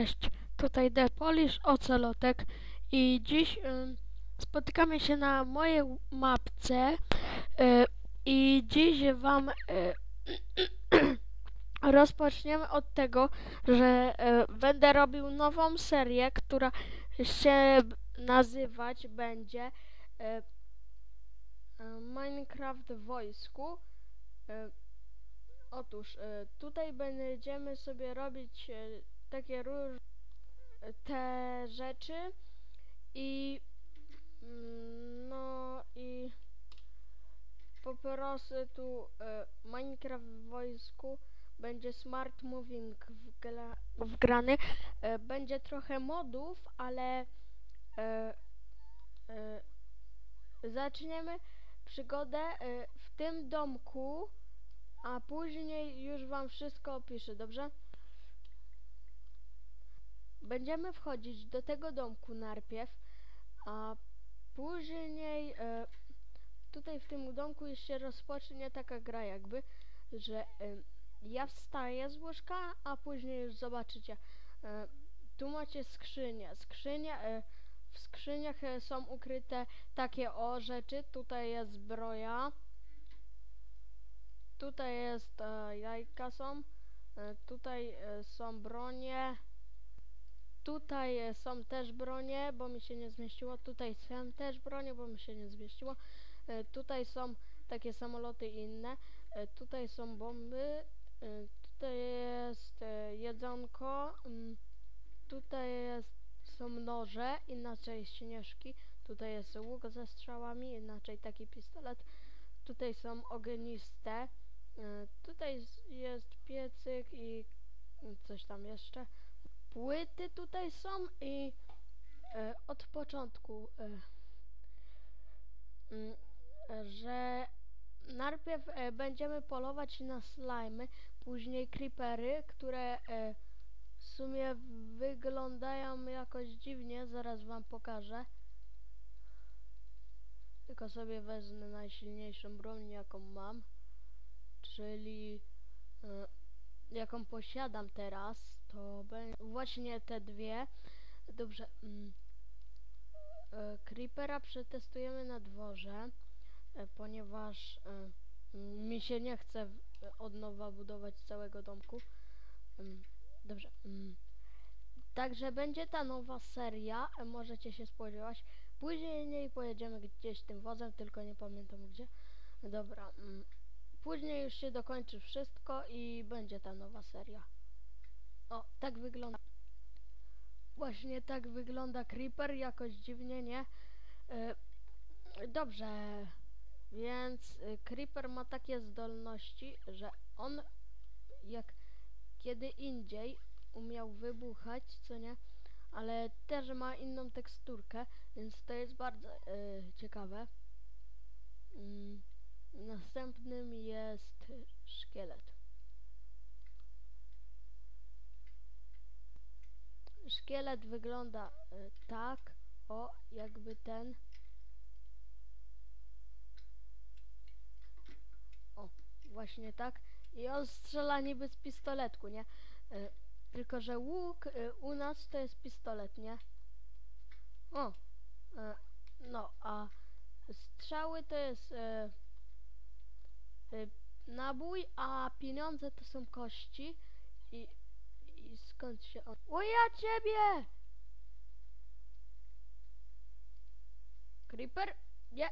Cześć, tutaj The Polish Ocelotek i dziś ym, spotykamy się na mojej mapce y, i dziś wam y, rozpoczniemy od tego, że y, będę robił nową serię, która się nazywać będzie y, y, Minecraft wojsku. Y, Otóż y, tutaj będziemy sobie robić y, takie różne te rzeczy i mm, no i po prostu tu e, Minecraft w wojsku będzie smart moving wgra, wgrany. E, będzie trochę modów ale e, zaczniemy przygodę w tym domku a później już wam wszystko opiszę dobrze Będziemy wchodzić do tego domku najpierw, a później e, tutaj w tym domku już się rozpocznie taka gra jakby, że e, ja wstaję z łóżka, a później już zobaczycie. E, tu macie skrzynię. Skrzynie, e, w skrzyniach e, są ukryte takie o rzeczy. Tutaj jest zbroja. Tutaj jest e, jajka są. E, tutaj e, są bronie. Tutaj e, są też bronie, bo mi się nie zmieściło. Tutaj są też bronie, bo mi się nie zmieściło. E, Tutaj są takie samoloty inne. E, Tutaj są bomby. Tutaj jest jedzonko. mm, Tutaj jest, są noże, inaczej śnieżki. Tutaj jest łuk ze strzałami, inaczej taki pistolet. Tutaj są ogniste. Tutaj jest piecyk i coś tam jeszcze płyty tutaj są i e, od początku, e, mm, e, że najpierw e, będziemy polować na slimy, później creepery, które e, w sumie wyglądają jakoś dziwnie, zaraz wam pokażę. Tylko sobie wezmę najsilniejszą broń, jaką mam, czyli e, jaką posiadam teraz, to właśnie te dwie. Dobrze. Mm, e, Creepera przetestujemy na dworze, e, ponieważ e, mm, mi się nie chce od nowa budować całego domku. Mm, Dobrze. mm. Także będzie ta nowa seria, e, możecie się spodziewać. Później pojedziemy gdzieś tym wozem, tylko nie pamiętam gdzie. Dobra. mm. Później już się dokończy wszystko i będzie ta nowa seria. O, tak wygląda. Właśnie tak wygląda Creeper, jakoś dziwnie, nie? E, dobrze, więc y, Creeper ma takie zdolności, że on jak kiedy indziej umiał wybuchać, co nie? Ale też ma inną teksturkę, więc to jest bardzo y, ciekawe. Mm. Następnym jest szkielet. Szkielet wygląda y, tak, o, jakby ten. O, właśnie tak. I on strzela niby z pistoletku, nie? Y, tylko, że łuk y, u nas to jest pistolet, nie? O, no, a strzały to jest nabój, a pieniądze to są kości i, i skąd się on... O ciebie! Creeper? Nie!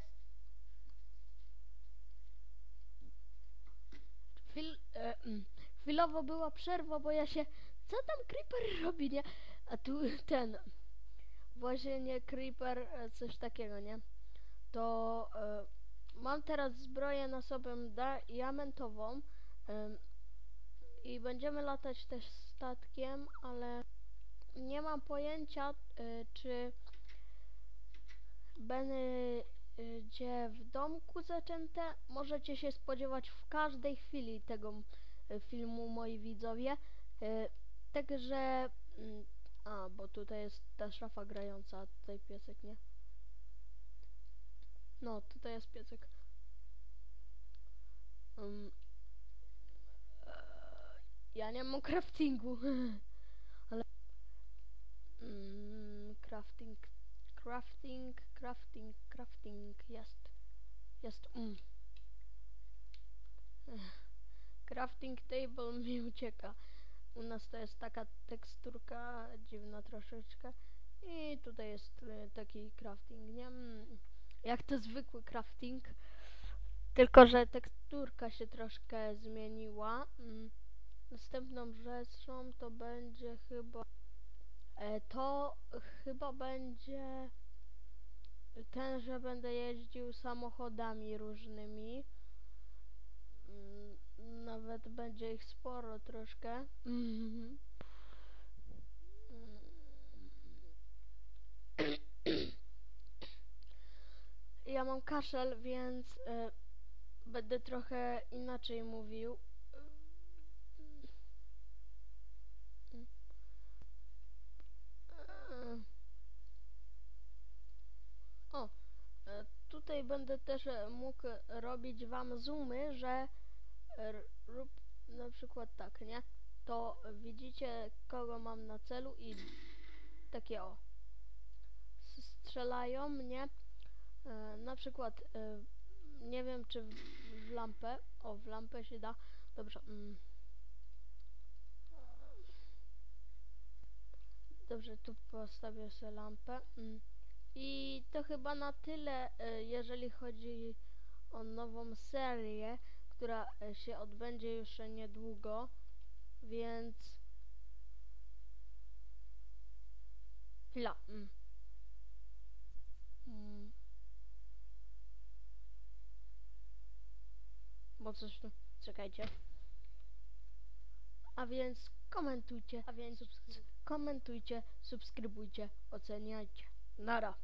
Chwil, e, mm, chwilowo była przerwa, bo ja się... Co tam Creeper robi, nie? A tu ten... Właśnie nie Creeper, e, coś takiego, nie? To... E, Mam teraz zbroję na sobie diamentową ym, i będziemy latać też statkiem, ale nie mam pojęcia, y, czy będzie w domku zaczęte. Możecie się spodziewać w każdej chwili tego y, filmu, moi widzowie. Y, Także... mm, A, bo tutaj jest ta szafa grająca, a tutaj piesek, nie? No, tutaj jest piesek. Um, e, ja nie mam craftingu. Ale crafting, crafting, crafting, crafting, jest, jest, mm. Crafting table mi ucieka. U nas to jest taka teksturka dziwna troszeczkę. I tutaj jest y, taki crafting, nie? Mm, Jak to zwykły crafting. Tylko, że teksturka się troszkę zmieniła. Mm, Następną rzeczą to będzie chyba... E, to chyba będzie ten, że będę jeździł samochodami różnymi. Mm, Nawet będzie ich sporo troszkę. Mhm. Mam kaszel, więc e, będę trochę inaczej mówił. E, O, e, tutaj będę też mógł robić wam zoomy, że rób na przykład tak, nie? To widzicie kogo mam na celu i takie o strzelają mnie. E, na przykład e, nie wiem czy w, lampę, o w lampę się da. Dobrze. Mm. Dobrze, tu postawię sobie lampę. Mm. I to chyba na tyle, e, jeżeli chodzi o nową serię, która się odbędzie już niedługo, więc... Chwila. Mm. Bo coś tu... Czekajcie. A więc komentujcie, a więc subs- komentujcie, subskrybujcie, oceniajcie. Nara.